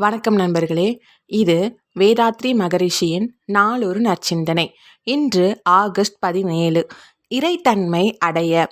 வணக்கம் நண்பர்களே. இது வேதாத்ரி மகரிஷியின் நாளொரு நற்சிந்தனை. இன்று ஆகஸ்ட் பதினேழு. இறைத்தன்மை அடைய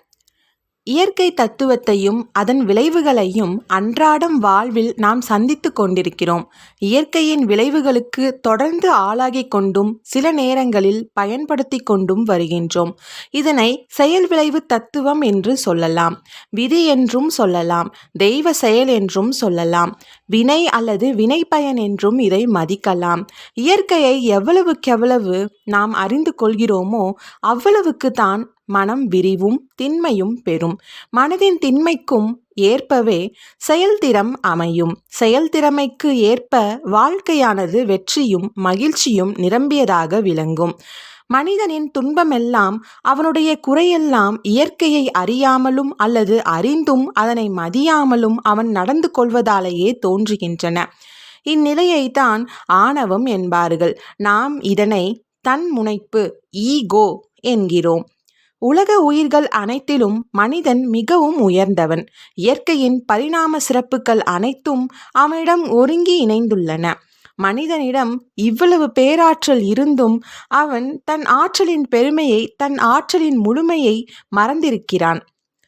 இயற்கை தத்துவத்தையும் அதன் விளைவுகளையும் அன்றாடம் வாழ்வில் நாம் சந்தித்து கொண்டிருக்கிறோம். இயற்கையின் விளைவுகளுக்கு தொடர்ந்து ஆளாகி கொண்டும் சில நேரங்களில் பயன்படுத்தி கொண்டும் வருகின்றோம். இதனை செயல் விளைவு தத்துவம் என்று சொல்லலாம். விதி என்றும் சொல்லலாம். தெய்வ செயல் என்றும் சொல்லலாம். வினை அல்லது வினை பயன் என்றும் இதை மதிக்கலாம். இயற்கையை எவ்வளவுக்கெவ்வளவு நாம் அறிந்து கொள்கிறோமோ அவ்வளவுக்கு தான் மனம் விரிவும் திண்மையும் பெறும். மனதின் திண்மைக்கும் ஏற்பவே செயல்திறம் அமையும். செயல்திறமைக்கு ஏற்ப வாழ்க்கையானது வெற்றியும் மகிழ்ச்சியும் நிரம்பியதாக விளங்கும். மனிதனின் துன்பமெல்லாம் அவனுடைய குறையெல்லாம் இயற்கையை அறியாமலும் அல்லது அறிந்தும் அதனை மதியாமலும் அவன் நடந்து கொள்வதாலேயே தோன்றுகின்றன. இந்நிலையைத்தான் ஆணவம் என்பார்கள். நாம் இதனை தன்முனைப்பு ஈகோ என்கிறோம். உலக உயிர்கள் அனைத்திலும் மனிதன் மிகவும் உயர்ந்தவன். இயற்கையின் பரிணாம சிறப்புகள் அனைத்தும் அவனிடம் ஒருங்கி இணைந்துள்ளன. மனிதனிடம் இவ்வளவு பேராற்றல் இருந்தும் அவன் தன் ஆற்றலின் பெருமையை தன் ஆற்றலின் முழுமையை மறந்திருக்கிறான்.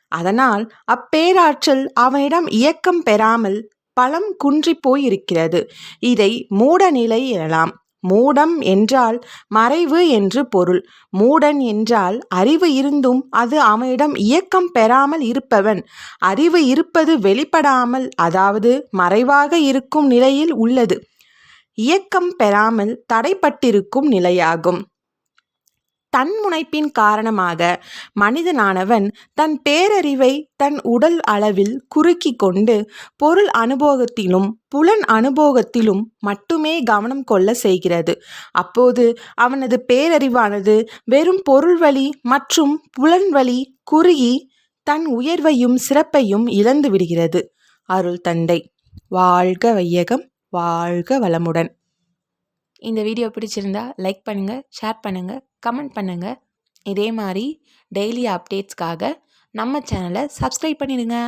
அதனால் அப்பேராற்றல் அவனிடம் இயக்கம் பெறாமல் பலம் குன்றி போயிருக்கிறது. இதை மூடநிலை எனலாம். மூடம் என்றால் மறைவு என்று பொருள். மூடன் என்றால் அறிவு இருந்தும் அது அவனிடம் இயக்கம் பெறாமல் இருப்பவன். அறிவு இருப்பது வெளிப்படாமல் அதாவது மறைவாக இருக்கும் நிலையில் உள்ளது. இயக்கம் பெறாமல் தடைப்பட்டிருக்கும் நிலையாகும். தன்முனைப்பின் காரணமாக மனிதனானவன் தன் பேரறிவை தன் உடல் அளவில் குறுக்கி கொண்டு பொருள் அனுபவத்திலும் புலன் அனுபவத்திலும் மட்டுமே கவனம் கொள்ள செய்கிறது. அப்போது அவனது பேரறிவானது வெறும் பொருள் வழி மற்றும் புலன் வழி குறுகி தன் உயர்வையும் சிறப்பையும் இழந்து விடுகிறது. அருள் தந்தை. வாழ்க வையகம். வாழ்க வளமுடன். இந்த வீடியோ பிடிச்சிருந்தா லைக் பண்ணுங்கள் ஷேர் பண்ணுங்கள் கமெண்ட் பண்ணுங்கள் இதே மாதிரி டெய்லி அப்டேட்ஸ்க்காக நம்ம சேனலை சப்ஸ்கிரைப் பண்ணிடுங்க.